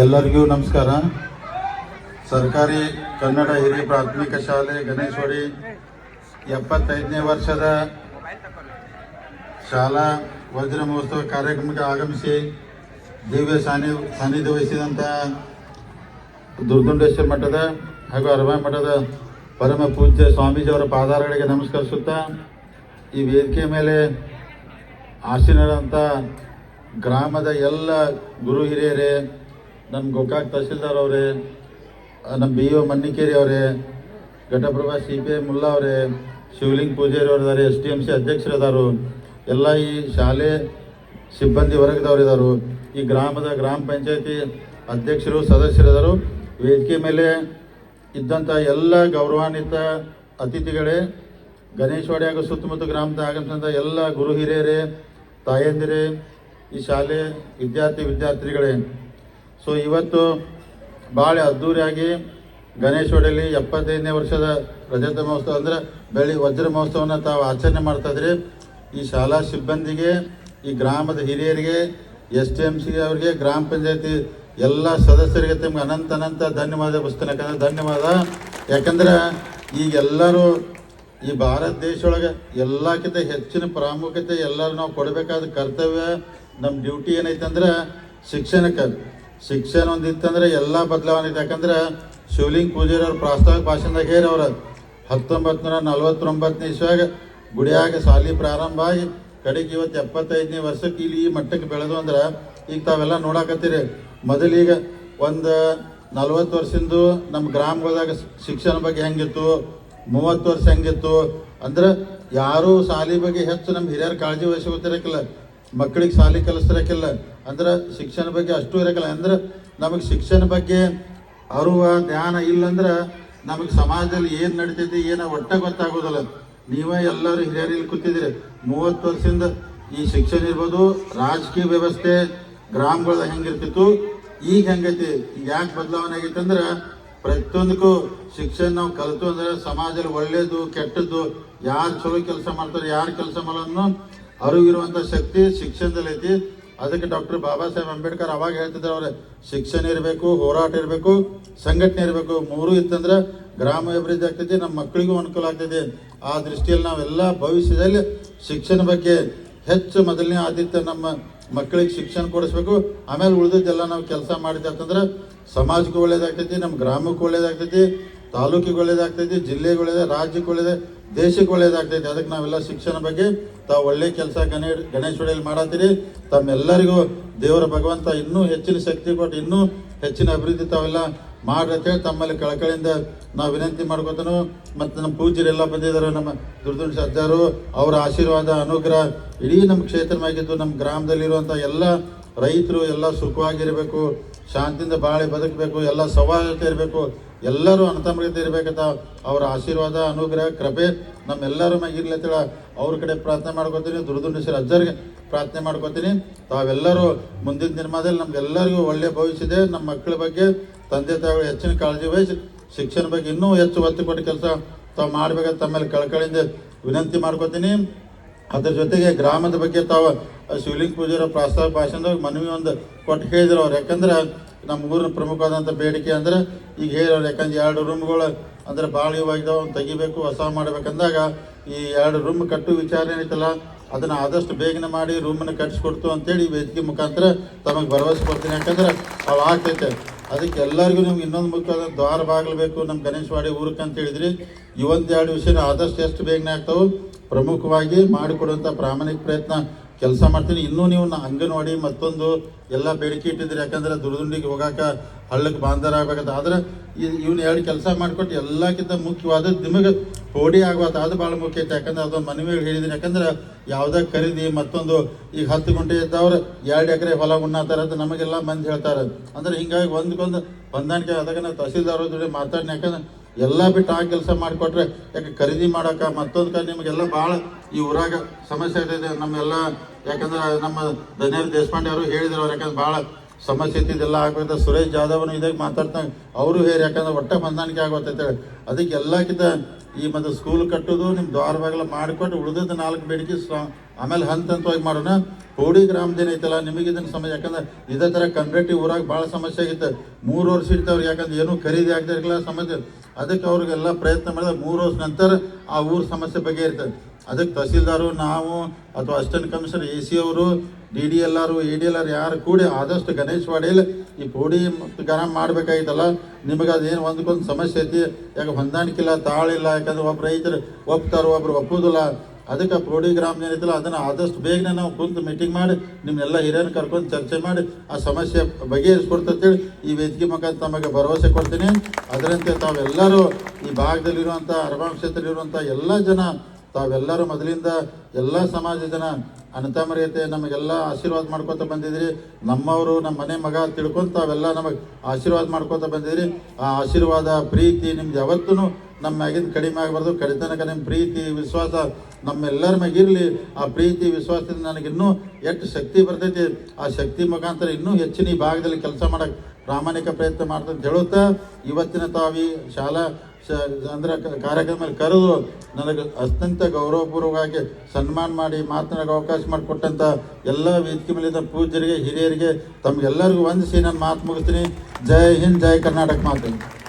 ಎಲ್ಲರಿಗೂ ನಮಸ್ಕಾರ. ಸರ್ಕಾರಿ ಕನ್ನಡ ಹಿರಿಯ ಪ್ರಾಥಮಿಕ ಶಾಲೆ ಗಣೇಶ್ವರಿ ಎಪ್ಪತ್ತೈದನೇ ವರ್ಷದ ಶಾಲಾ ವಜ್ರ ಮಹೋತ್ಸವ ಕಾರ್ಯಕ್ರಮಕ್ಕೆ ಆಗಮಿಸಿ ದಿವ್ಯ ಸಾನ್ನಿ, ಸಾನ್ನಿಧ್ಯ ವಹಿಸಿದಂಥ ದುರ್ಗುಂಡೇಶ್ವರ ಮಠದ ಹಾಗೂ ಅರಬಾಯಿ ಮಠದ ಪರಮ ಪೂಜ್ಯ ಸ್ವಾಮೀಜಿಯವರ ಪಾದಾರಗಳಿಗೆ ನಮಸ್ಕರಿಸುತ್ತಾ ಈ ವೇದಿಕೆ ಮೇಲೆ ಆಸೀನರಂಥ ಗ್ರಾಮದ ಎಲ್ಲ ಗುರು ಹಿರಿಯರೇ ನಮ್ಮ ಗೋಕಾಕ್ ತಹಸೀಲ್ದಾರ್ ಅವರೇ ನಮ್ಮ ಬಿ ಒ ಮನ್ನಿಕೇರಿ ಅವರೇ, Ghataprabha C P I Mulla ಅವರೇ, ಶಿವಲಿಂಗ್ ಪೂಜಾರಿ ಅವರಿದ್ದಾರೆ ಎಸ್ ಡಿ ಎಂ ಸಿ ಅಧ್ಯಕ್ಷರಿದ್ದಾರೆ ಎಲ್ಲ ಈ ಶಾಲೆ ಸಿಬ್ಬಂದಿ ವರ್ಗದವರಿದ್ದಾರೆ ಈ ಗ್ರಾಮದ ಗ್ರಾಮ ಪಂಚಾಯತಿ ಅಧ್ಯಕ್ಷರು ಸದಸ್ಯರಿದ್ದಾರೆ ವೇದಿಕೆ ಮೇಲೆ ಇದ್ದಂಥ ಎಲ್ಲ ಗೌರವಾನ್ವಿತ ಅತಿಥಿಗಳೇ, ಗಣೇಶವಾಡಿ ಹಾಗೂ ಸುತ್ತಮುತ್ತ ಗ್ರಾಮದ ಆಗಮಿಸಿದಂಥ ಎಲ್ಲ ಗುರು ಹಿರಿಯರೇ, ತಾಯಂದಿರೇ, ಈ ಶಾಲೆ ವಿದ್ಯಾರ್ಥಿ ವಿದ್ಯಾರ್ಥಿಗಳೇ ಸೊ ಇವತ್ತು ಭಾಳ ಅದ್ಧೂರಿಯಾಗಿ ಒಡೆಯಲ್ಲಿ ಎಪ್ಪತ್ತೈದನೇ ವರ್ಷದ ರಜತ ಮಹೋತ್ಸವ ಅಂದರೆ ಬೆಳಿ ವಜ್ರ ಮಹೋತ್ಸವನ ತಾವು ಆಚರಣೆ ಮಾಡ್ತಾ ಇದ್ರಿ. ಈ ಶಾಲಾ ಸಿಬ್ಬಂದಿಗೆ, ಈ ಗ್ರಾಮದ ಹಿರಿಯರಿಗೆ, ಎಸ್ ಟಿ ಎಂ ಸಿ ಅವರಿಗೆ, ಗ್ರಾಮ ಪಂಚಾಯತಿ ಎಲ್ಲ ಸದಸ್ಯರಿಗೆ ತಮಗೆ ಅನಂತ ಅನಂತ ಧನ್ಯವಾದ ಪುಸ್ತಕ ಯಾಕಂದರೆ ಧನ್ಯವಾದ. ಯಾಕಂದ್ರೆ ಈಗೆಲ್ಲರೂ ಈ ಭಾರತ ದೇಶದೊಳಗೆ ಎಲ್ಲಕ್ಕಿಂತ ಹೆಚ್ಚಿನ ಪ್ರಾಮುಖ್ಯತೆ ಎಲ್ಲರೂ ನಾವು ಕೊಡಬೇಕಾದ ಕರ್ತವ್ಯ, ನಮ್ಮ ಡ್ಯೂಟಿ ಏನೈತೆ ಅಂದ್ರೆ ಶಿಕ್ಷಣಕ್ಕೆ ಶಿಕ್ಷಣ ಒಂದು ಇತ್ತಂದ್ರೆ ಎಲ್ಲ ಬದಲಾವಣೆ ಇತ್ತು ಯಾಕಂದ್ರೆ ಶಿವಲಿಂಗ್ ಪೂಜಾರಿ ಅವ್ರ ಪ್ರಾಸ್ತಾವಿಕ ಭಾಷಣದಾಗ ಹೇರಿ ಅವ್ರ ಹತ್ತೊಂಬತ್ತು ನೂರ ನಲವತ್ತೊಂಬತ್ತನೇ ಇಸ್ವಾಗ ಗುಡಿಯಾಗ ಸಾಲಿ ಪ್ರಾರಂಭ ಆಗಿ ಕಡೆಗೆ ಇವತ್ತು ಎಪ್ಪತ್ತೈದನೇ ವರ್ಷಕ್ಕೆ ಇಲ್ಲಿ ಈ ಮಟ್ಟಕ್ಕೆ ಬೆಳೆದು ಅಂದ್ರೆ ಈಗ ತಾವೆಲ್ಲ ನೋಡಾಕತ್ತೀರಿ. ಮೊದಲೀಗ ಒಂದು ನಲ್ವತ್ತು ವರ್ಷದ್ದು ನಮ್ಮ ಗ್ರಾಮಗಳದಾಗ ಶಿಕ್ಷಣ ಬಗ್ಗೆ ಹೆಂಗಿತ್ತು, ಮೂವತ್ತು ವರ್ಷ ಹೆಂಗಿತ್ತು, ಅಂದ್ರೆ ಯಾರೂ ಸಾಲಿ ಬಗ್ಗೆ ಹೆಚ್ಚು ನಮ್ಮ ಹಿರಿಯರು ಕಾಳಜಿ ವಹಿಸ್ಕೊತಿರಕ್ಕಿಲ್ಲ ಮಕ್ಕಳಿಗೆ ಸಾಲಿ ಕಲಿಸ್ತಿರಕ್ಕಿಲ್ಲ. ಅಂದ್ರೆ ಶಿಕ್ಷಣ ಬಗ್ಗೆ ಅಷ್ಟು ಇರಕ್ಕಿಲ್ಲ. ಅಂದ್ರೆ ನಮಗೆ ಶಿಕ್ಷಣ ಬಗ್ಗೆ ಅರುವ ಧ್ಯಾನ ಇಲ್ಲಂದ್ರೆ ನಮಗೆ ಸಮಾಜದಲ್ಲಿ ಏನು ನಡೀತೈತಿ, ಏನೋ ಒಟ್ಟ ಗೊತ್ತಾಗೋದಿಲ್ಲ. ನೀವೇ ಎಲ್ಲರೂ ಹಿರಿಯರು ಇಲ್ಲಿ ಕೂತಿದ್ದೀರಿ. ಮೂವತ್ತು ವರ್ಷದಿಂದ ಈ ಶಿಕ್ಷಣ ಇರ್ಬೋದು, ರಾಜಕೀಯ ವ್ಯವಸ್ಥೆ ಗ್ರಾಮಗಳ ಹೆಂಗಿರ್ತಿತ್ತು, ಈಗ ಹೆಂಗೈತಿ? ಈಗ ಯಾಕೆ ಬದಲಾವಣೆ ಆಗೈತೆ ಅಂದ್ರೆ ಪ್ರತಿಯೊಂದಕ್ಕೂ ಶಿಕ್ಷಣ ನಾವು ಕಲಿತು ಅಂದ್ರೆ ಸಮಾಜದಲ್ಲಿ ಒಳ್ಳೇದು, ಕೆಟ್ಟದ್ದು, ಯಾರು ಚಲೋ ಕೆಲಸ ಮಾಡ್ತಾರೆ, ಯಾರು ಕೆಲಸ ಮಾಡೋನ್ನು ಅರಿವಿರುವಂಥ ಶಕ್ತಿ ಶಿಕ್ಷಣದಲ್ಲಿ ಐತಿ. ಅದಕ್ಕೆ ಡಾಕ್ಟರ್ ಬಾಬಾ ಸಾಹೇಬ್ ಅಂಬೇಡ್ಕರ್ ಅವಾಗ ಹೇಳ್ತಿದ್ರು ಅವ್ರೆ, ಶಿಕ್ಷಣ ಇರಬೇಕು, ಹೋರಾಟ ಇರಬೇಕು, ಸಂಘಟನೆ ಇರಬೇಕು. ಮೂರು ಇತ್ತಂದ್ರೆ ಗ್ರಾಮ ಅಭಿವೃದ್ಧಿ ಆಗ್ತೈತಿ, ನಮ್ಮ ಮಕ್ಕಳಿಗೂ ಅನುಕೂಲ ಆಗ್ತೈತಿ. ಆ ದೃಷ್ಟಿಯಲ್ಲಿ ನಾವೆಲ್ಲ ಭವಿಷ್ಯದಲ್ಲಿ ಶಿಕ್ಷಣ ಬಗ್ಗೆ ಹೆಚ್ಚು ಮೊದಲನೇ ಆದ್ಯತೆ ನಮ್ಮ ಮಕ್ಕಳಿಗೆ ಶಿಕ್ಷಣ ಕೊಡಿಸ್ಬೇಕು. ಆಮೇಲೆ ಉಳಿದಿದ್ದೆಲ್ಲ ನಾವು ಕೆಲಸ ಮಾಡಿದ್ದೆ ಅಂತಂದ್ರೆ ಸಮಾಜಕ್ಕೆ ಒಳ್ಳೇದಾಗ್ತೈತಿ, ನಮ್ಮ ಗ್ರಾಮಕ್ಕೆ ಒಳ್ಳೇದಾಗ್ತೈತಿ, ತಾಲೂಕಿಗೆ ಒಳ್ಳೇದಾಗ್ತೈತಿ, ಜಿಲ್ಲೆಗೆ ಒಳ್ಳೇದೇ ರಾಜ್ಯಕ್ಕೆ ಒಳ್ಳೇದ ದೇಶಕ್ಕೆ ಒಳ್ಳೇದಾಗ್ತೈತಿ. ಅದಕ್ಕೆ ನಾವೆಲ್ಲ ಶಿಕ್ಷಣ ಬಗ್ಗೆ ತಾವು ಒಳ್ಳೆ ಕೆಲಸ ಗಣೇ ಗಣೇಶ ಒಡೆಯಲ್ಲಿ ಮಾಡತ್ತೀರಿ ತಮ್ಮೆಲ್ಲರಿಗೂ ದೇವರ ಭಗವಂತ ಇನ್ನೂ ಹೆಚ್ಚಿನ ಶಕ್ತಿ ಕೊಟ್ಟು ಇನ್ನೂ ಹೆಚ್ಚಿನ ಅಭಿವೃದ್ಧಿ ತಾವೆಲ್ಲ ಮಾಡ್ರಿ ಅಂತೇಳಿ ತಮ್ಮಲ್ಲಿ ಕಳಕಳಿಯಿಂದ ನಾವು ವಿನಂತಿ ಮಾಡ್ಕೊತನು. ಮತ್ತು ನಮ್ಮ ಪೂಜ್ಯರೆಲ್ಲ ಬಂದಿದ್ದಾರೆ, ನಮ್ಮ ದುರ್ದುಂಡ ಸಜ್ಜಾರು ಅವರ ಆಶೀರ್ವಾದ, ಅನುಗ್ರಹ ಇಡೀ ನಮ್ಮ ಕ್ಷೇತ್ರವಾಗಿದ್ದು, ನಮ್ಮ ಗ್ರಾಮದಲ್ಲಿರುವಂಥ ಎಲ್ಲ ರೈತರು ಎಲ್ಲ ಸುಖವಾಗಿರಬೇಕು, ಶಾಂತಿಯಿಂದ ಬಾಳೆ ಬದುಕಬೇಕು, ಎಲ್ಲ ಸವಾಲು ಇರಬೇಕು. ಎಲ್ಲರೂ ಇರಬೇಕಂತ ಅವರ ಆಶೀರ್ವಾದ, ಅನುಗ್ರಹ, ಕೃಪೆ ನಮ್ಮೆಲ್ಲರ ಅಂತೇಳಿ ಅವ್ರ ಕಡೆ ಪ್ರಾರ್ಥನೆ ಮಾಡ್ಕೊತೀನಿ. ದುರ್ದುಂಡೇಶ್ವರ ಅಜ್ಜರಿಗೆ ಪ್ರಾರ್ಥನೆ ಮಾಡ್ಕೊತೀನಿ. ತಾವೆಲ್ಲರೂ ಮುಂದಿನ ದಿನಮಾದಲ್ಲಿ ನಮ್ಗೆಲ್ಲರಿಗೂ ಒಳ್ಳೆಯ ಭವಿಷ್ಯ ಇದೆ. ನಮ್ಮ ಮಕ್ಕಳ ಬಗ್ಗೆ, ತಂದೆ ತಾಯಿಗಳು ಹೆಚ್ಚಿನ ಕಾಳಜಿ ವಹಿಸಿ ಶಿಕ್ಷಣ ಬಗ್ಗೆ ಇನ್ನೂ ಹೆಚ್ಚು ಒತ್ತು ಕೊಟ್ಟು ಕೆಲಸ ತಾವು ಮಾಡಬೇಕಂತ ತಮ್ಮಲ್ಲಿ ಕಳಕಳಿಯಿಂದ ವಿನಂತಿ ಮಾಡ್ಕೋತೀನಿ. ಅದ್ರ ಜೊತೆಗೆ ಗ್ರಾಮದ ಬಗ್ಗೆ ತಾವು ಶಿವಲಿಂಗ ಪೂಜಾರ ಪ್ರಾಸ್ತಾವ ಭಾಷಣದಾಗ ಮನವಿ ಒಂದು ಕೊಟ್ಟು ಹೇಳಿದ್ರು ಅವ್ರು. ಯಾಕಂದ್ರೆ ನಮ್ಮ ಊರಿನ ಪ್ರಮುಖವಾದಂಥ ಬೇಡಿಕೆ ಅಂದ್ರೆ ಈಗ ಹೇಳೋರು ಯಾಕಂದ್ರೆ ಎರಡು ರೂಮ್ಗಳು ಅಂದ್ರೆ ಭಾಳ ಇವಾಗಿದ್ದಾವೆ ಅವ್ನು ತೆಗಿಬೇಕು, ಹೊಸ ಮಾಡಬೇಕಂದಾಗ ಈ ಎರಡು ರೂಮ್ ಕಟ್ಟು ವಿಚಾರ ಏನೈತಲ್ಲ ಅದನ್ನು ಆದಷ್ಟು ಬೇಗನೆ ಮಾಡಿ ರೂಮನ್ನು ಕಟ್ಟಿಸ್ಕೊಡ್ತು ಅಂತೇಳಿ ಈ ವೇದಿಕೆ ಮುಖಾಂತರ ತಮಗೆ ಭರವಸೆ ಕೊಡ್ತೀನಿ. ಯಾಕಂದ್ರೆ ಅವು ಆಗ್ತೈತೆ ಅದಕ್ಕೆ ಎಲ್ಲರಿಗೂ ನಿಮ್ಗೆ ಇನ್ನೊಂದು ಮುಖ್ಯವಾದ ದ್ವಾರ ಬಾಗಿಲು ಬೇಕು ನಮ್ಮ ಗಣೇಶವಾಡಿ ಊರಕ್ಕೆ ಅಂತ ಹೇಳಿದ್ರಿ. ಈ ಒಂದು ಎರಡು ವಿಷಯನ ಆದಷ್ಟು ಎಷ್ಟು ಬೇಗನೆ ಆಗ್ತಾವೆ ಪ್ರಮುಖವಾಗಿ ಮಾಡಿಕೊಡುವಂಥ ಪ್ರಾಮಾಣಿಕ ಪ್ರಯತ್ನ ಕೆಲಸ ಮಾಡ್ತೀನಿ. ಇನ್ನೂ ನೀವು ನಾ ಅಂಗನವಾಡಿ ಮತ್ತೊಂದು ಎಲ್ಲ ಬೇಡಿಕೆ ಇಟ್ಟಿದ್ದೀರಿ. ಯಾಕಂದ್ರೆ ದುರ್ದುಂಡಿಗೆ ಹೋಗಾಕ ಹಳ್ಳಕ್ಕೆ ಬಾಂಧರ ಆಗ್ಬೇಕಂತ. ಆದ್ರೆ ಇವ್ನ ಎರಡು ಕೆಲಸ ಮಾಡಿಕೊಟ್ಟು ಎಲ್ಲಕ್ಕಿಂತ ಮುಖ್ಯವಾದ ನಿಮಗೆ ಕೋಡಿ ಆಗುವಂಥ ಅದು ಭಾಳ ಮುಖ್ಯ ಐತೆ. ಯಾಕಂದ್ರೆ ಅದೊಂದು ಮನವಿ ಹೇಳಿದ್ದೀನಿ ಯಾಕಂದ್ರೆ ಯಾವುದೇ ಖರೀದಿ ಮತ್ತೊಂದು ಈಗ ಹತ್ತು ಗುಂಟೆ ಇದ್ದವ್ರು ಎರಡು ಎಕರೆ ಹೊಲ ಉಣ್ಣಾತಾರೆ ಅಂತ ನಮಗೆಲ್ಲ ಮಂದಿ ಹೇಳ್ತಾರೆ. ಅಂದ್ರೆ ಹಿಂಗಾಗಿ ಒಂದಕ್ಕೊಂದು ಹೊಂದಾಣಿಕೆ ಆದಾಗ ನಾವು ತಹಸೀಲ್ದಾರ ಜೊತೆ ಮಾತಾಡಿನ ಯಾಕಂದ್ರೆ ಎಲ್ಲ ಬಿಟ್ಟು ಆ ಕೆಲಸ ಮಾಡಿಕೊಟ್ರೆ ಯಾಕೆ ಖರೀದಿ ಮಾಡೋಕೆ ಮತ್ತೊಂದು ನಿಮಗೆಲ್ಲ ಭಾಳ ಈ ಊರಾಗ ಸಮಸ್ಯೆ ಇದೆ ನಮ್ಮೆಲ್ಲ ಯಾಕಂದ್ರೆ ನಮ್ಮ ಧನ್ಯರ್ ದೇಶಪಾಂಡೆ ಅವರು ಹೇಳಿದ್ರು ಅವ್ರು ಯಾಕಂದ್ರೆ ಭಾಳ ಸಮಸ್ಯೆ ಇದ್ದಿದ್ದೆಲ್ಲ ಆಗ್ಬೇಕು ಸುರೇಶ್ ಜಾಧವನು ಇದಾಗ ಮಾತಾಡ್ತಾ ಅವರು ಹೇಳಿ, ಯಾಕಂದ್ರೆ ಒಟ್ಟ ಹೊಂದಾಣಿಕೆ ಹೇಳಿ ಅದಕ್ಕೆ ಎಲ್ಲಕ್ಕಿಂತ ಈ ಮತ್ತು ಸ್ಕೂಲ್ ಕಟ್ಟೋದು ನಿಮ್ಮ ದ್ವಾರ ಬಾಗಿಲ ಮಾಡಿಕೊಟ್ಟು ಉಳಿದದ್ದು ನಾಲ್ಕು ಬೇಡಿಕೆ ಆಮೇಲೆ ಹಂತ ಹಂತವಾಗಿ ಮಾಡೋಣ. ಕೋಡಿ ಗ್ರಾಮದೇನ ಐತಲ್ಲ, ನಿಮಗೆ ಇದನ್ನ ಸಮಸ್ಯೆ ಯಾಕಂದ್ರೆ ಇದೇ ಥರ ಕಂಪ್ಲೇಂಟಿವ್ ಊರಾಗ ಭಾಳ ಸಮಸ್ಯೆ ಆಗಿತ್ತು. ಮೂರು ವರ್ಷ ಇರ್ತಾವ್ರಿ ಯಾಕಂದ್ರೆ ಏನೂ ಖರೀದಿ ಆಗದೆ ಇರಲಿಲ್ಲ ಸಮಸ್ಯೆ ಅದಕ್ಕೆ ಅವ್ರಿಗೆಲ್ಲ ಪ್ರಯತ್ನ ಮಾಡಿದ್ರೆ ಮೂರು ವರ್ಷ ನಂತರ ಆ ಊರ ಸಮಸ್ಯೆ ಬಗ್ಗೆ ಇರ್ತದೆ ಅದಕ್ಕೆ ತಹಸೀಲ್ದಾರು, ನಾವು ಅಥವಾ ಅಸಿಸ್ಟೆಂಟ್ ಕಮಿಷನರ್, ಎ ಸಿ ಅವರು, D D L R, A D L R ಯಾರು ಕೂಡಿ ಆದಷ್ಟು ಗಣೇಶ್ ವಾಡೇಲಿ ಈ ಪೋಡಿ ಮತ್ತು ಗರಂ ಮಾಡಬೇಕಾಗಿತ್ತಲ್ಲ, ನಿಮಗೆ ಅದೇನು ಒಂದಕ್ಕೊಂದು ಸಮಸ್ಯೆ ಐತಿ. ಯಾಕೆ ಹೊಂದಾಣಿಕಿಲ್ಲ ತಾಳಿಲ್ಲ. ಯಾಕಂದ್ರೆ ಒಬ್ಬ ರೈತರು ಒಪ್ತಾರೋ, ಒಬ್ರು ಒಪ್ಪೋದಿಲ್ಲ. ಅದಕ್ಕೆ ಪ್ರೋಡಿಗ್ರಾಮ್ ಗ್ರಾಮ ಏನೈತಲ್ಲ ಅದನ್ನು ಆದಷ್ಟು ಬೇಗನೆ ನಾವು ಕುಂತು ಮೀಟಿಂಗ್ ಮಾಡಿ ನಿಮ್ಮನ್ನೆಲ್ಲ ಹಿರಿಯರನ್ನು ಕರ್ಕೊಂಡು ಚರ್ಚೆ ಮಾಡಿ, ಆ ಸಮಸ್ಯೆ ಬಗೆಹರಿಸ್ಕೊಡ್ತೇಳಿ ಈ ವೇದಿಕೆ ಮುಖಾಂತರ ತಮಗೆ ಭರವಸೆ ಕೊಡ್ತೀನಿ. ಅದರಂತೆ ತಾವೆಲ್ಲರೂ ಈ ಭಾಗದಲ್ಲಿರುವಂಥ ಅರಬಾಂಗ್ ಕ್ಷೇತ್ರದಲ್ಲಿರುವಂಥ ಎಲ್ಲ ಜನ ತಾವೆಲ್ಲರೂ ಮೊದಲಿಂದ ಎಲ್ಲ ಸಮಾಜ ಜನ ಅನತಮರ್ಯತೆ ನಮಗೆಲ್ಲ ಆಶೀರ್ವಾದ ಮಾಡ್ಕೋತ ಬಂದಿದ್ರಿ. ನಮ್ಮವರು, ನಮ್ಮ ಮನೆ ಮಗ ತಿಳ್ಕೊಂತ ತಾವೆಲ್ಲ ನಮಗೆ ಆಶೀರ್ವಾದ ಮಾಡ್ಕೋತ ಬಂದಿದ್ರಿ. ಆ ಆಶೀರ್ವಾದ, ಪ್ರೀತಿ ನಿಮ್ದು ಯಾವತ್ತೂ ನಮ್ಮ ಮ್ಯಾಗಿಂದ ಕಡಿಮೆ ಆಗಬಾರ್ದು. ಕಡಿತನಕ ನಿಮ್ಮ ಪ್ರೀತಿ, ವಿಶ್ವಾಸ ನಮ್ಮೆಲ್ಲರ ಮ್ಯಾಗಿರಲಿ ಆ ಪ್ರೀತಿ, ವಿಶ್ವಾಸದಿಂದ ನನಗೆ ಇನ್ನೂ ಎಷ್ಟು ಶಕ್ತಿ ಬರ್ತೈತಿ, ಆ ಶಕ್ತಿ ಮುಖಾಂತರ ಇನ್ನೂ ಹೆಚ್ಚಿನ ಈ ಭಾಗದಲ್ಲಿ ಕೆಲಸ ಮಾಡೋಕ್ಕೆ ಪ್ರಾಮಾಣಿಕ ಪ್ರಯತ್ನ ಮಾಡ್ತಂತ ಹೇಳುತ್ತಾ, ಇವತ್ತಿನ ತಾವಿ ಶಾಲಾ ಅಂದ್ರೆ ಕಾರ್ಯಕ್ರಮದಲ್ಲಿ ಕರೆದು ನನಗೆ ಅತ್ಯಂತ ಗೌರವಪೂರ್ವಕವಾಗಿ ಸನ್ಮಾನ ಮಾಡಿ ಮಾತನಾಡೋ ಅವಕಾಶ ಮಾಡಿಕೊಟ್ಟಂಥ ಎಲ್ಲ ವೇದಿಕೆ ಮೇಲಿದ್ದ ಪೂಜ್ಯರಿಗೆ, ಹಿರಿಯರಿಗೆ, ತಮಗೆಲ್ಲರಿಗೂ ವಂದಿಸಿ ನಾನು ಮಾತು ಮುಗಿಸ್ತೀನಿ. ಜೈ ಹಿಂದ್, ಜೈ ಕರ್ನಾಟಕ ಮಾತು.